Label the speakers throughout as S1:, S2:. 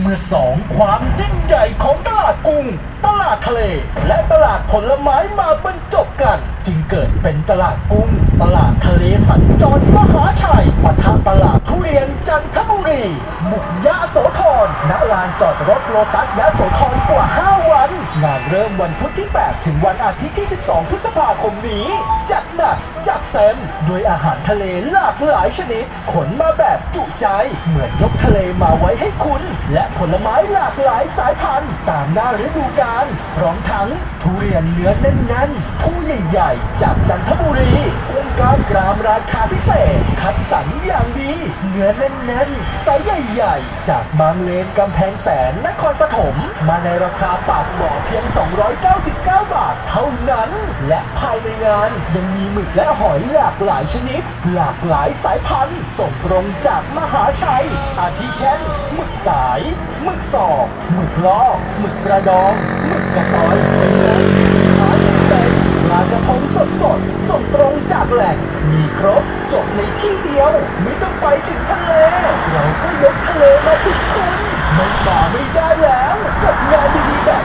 S1: เมื่อสองความยิ่งใหญ่ของตลาดกุ้ง ตลาดทะเล และตลาดผลไม้มาบรรจบกัน จึงเกิดเป็นตลาดกุ้ง ตลาดทะเลสัญจรมหาชัยปะทะตลาดทุเรียนจันทบุรีบุกยะโสธรณลานจอดรถโลตัสยะโสธรกว่า5วัน งานเริ่มวันพุธที่ 8 ถึงวันอาทิตย์ที่ 12 พฤษภาคมนี้ จัดหนักจัดเต็มด้วยอาหารทะเลหลากหลายชนิด ขนมาแบบจุใจ เหมือนยกทะเลมาไว้ให้คุณ และผลไม้หลากหลายสายพันธุ์ตามหน้าฤดูกาลพร้อมทั้งทุเรียนเนื้อแน่นๆผู้ใหญ่ๆ จากจันทบุรีกุ้งกล้ามกรามราคาพิเศษ คัดสรรอย่างดี เนื้อแน่นๆไซส์ใหญ่ ๆ จากบางเลนกำแพงแสนนครปฐมมาในราคาปากบ่อเพียง 299 บาท เท่านั้น และภายในงานยังมีหมึกและหอยหลากหลายชนิด หลากหลายสายพันธุ์ ส่งตรงจากมหาชัย อาทิเช่นหมึกสายหมึกสอกหมึกล้อหมึกกระดองหมึกกระตอยเป็นไงหายเป็นปลากระพงสดสดส่งตรงจากแหล่งมีครบจบในที่เดียว ไม่ต้องไปถึงทะเล เราก็ยกทะเลมาถึงคุณไม่มาไม่ได้แล้ว กับงานดีๆแบบ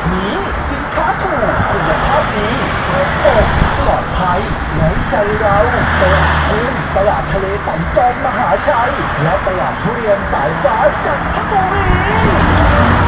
S1: สินค้าถูกคุณภาพดีครบอกปลอดภัยไว้ใจเราตลาดกุ้งตลาดทะเลสัญจรมหาชัย และตลาดทุเรียนสายฟ้าจันทบุรี